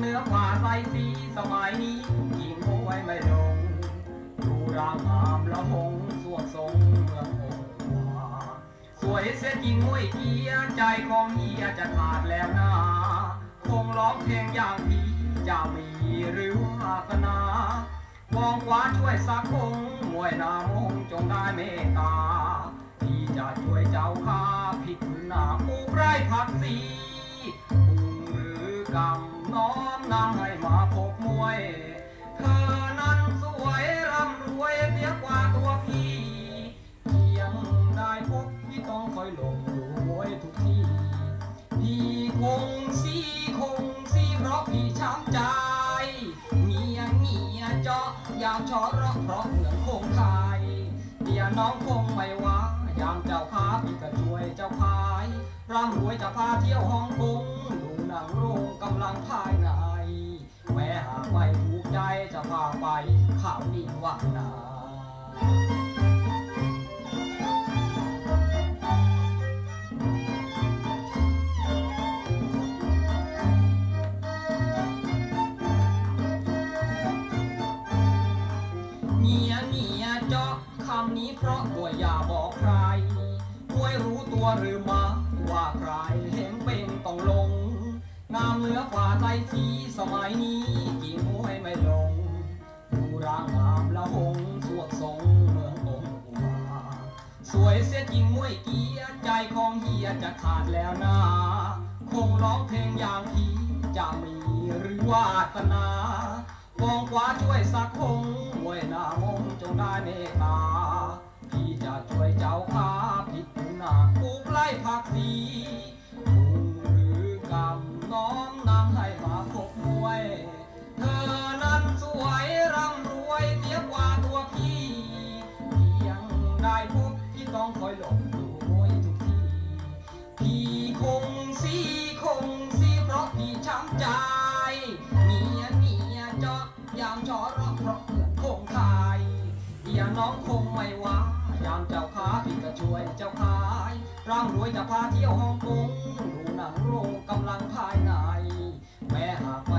เนื้อผ้าใส่สีสมัยนี้ผู้หญิงเอาไว้ไม่ลงดูร่างงามละหงสวดทรงเมืององสวยเสียจริงมุ้ยเกียใจของเฮียจะขาดแล้วนาคงร้องเพลงอย่างผีจะมีหรือว่าคณะมองขวาช่วยสักคงมวยนามงจงได้เมตตา น้อมนำให้มาพบมวย เธอนั้นสวยร่ำรวยเสียกว่าตัวพี่เพียงได้พบพี่ต้องคอยหลงดูมวยทุกทีพี่คงสีคงสีเพราะพี่ช้ำใจ เมียเมียเจาะยามชอเราะเพราะเหมือนคงไทยเมียน้องคงไม่ว่ายามเจ้าพาพี่ก็ช่วยเจ้าพายร่ำรวยจะพาเที่ยวฮ่องกง นังโรงกำลังภายใน แม้หากไม่ถูกใจจะพาไปข่าวดีว่างนาเมียเมียเจาะคำนี้เพราะตัวอย่าบอกใครมวยรู้ตัวหรือมาว่าใคร งามเหลือฝ่าใจสีสมัยนี้กี่มวยไม่ลงดูร่างงามละหงสวดทรงเมืององค์อุมาสวยเสียจริงมวยเกียใจของเฮียจะขาดแล้วนะคงร้องเพลงอย่างพี่จะมีหรือวาสนามองขวาช่วยสักคงมวยหน้ามงจงได้เมตตาพี่จะช่วยเจ้าข้าผิดหนาปลูกไล่ผักสี องคอยหลงอยู่โวยทุกทีพี่คงสีคงสีเพราะพี่ช้ำใจเมียเมียเจาะยามจอรอเพราะเพื่อนคงคายเดียน้องคงไม่ว่ายามเจ้าค้าพี่ก็ช่วยเจ้าขายร่างรวยจะพาเที่ยวฮ่องกงดูหนังโรงกำลังภายในแม่หาก